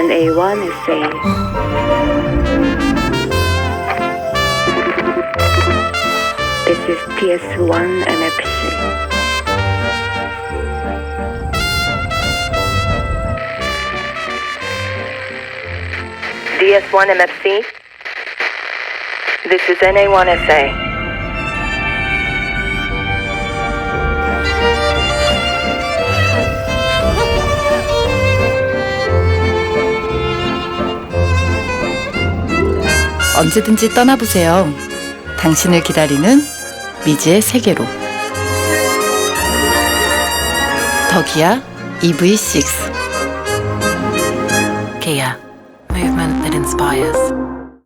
NA1SA. This is PS1 MFC. DS1 MFC. This is NA1SA. 언제든지 떠나보세요. 당신을 기다리는 미지의 세계로. 덕이야 EV6 Kia, movement that inspires.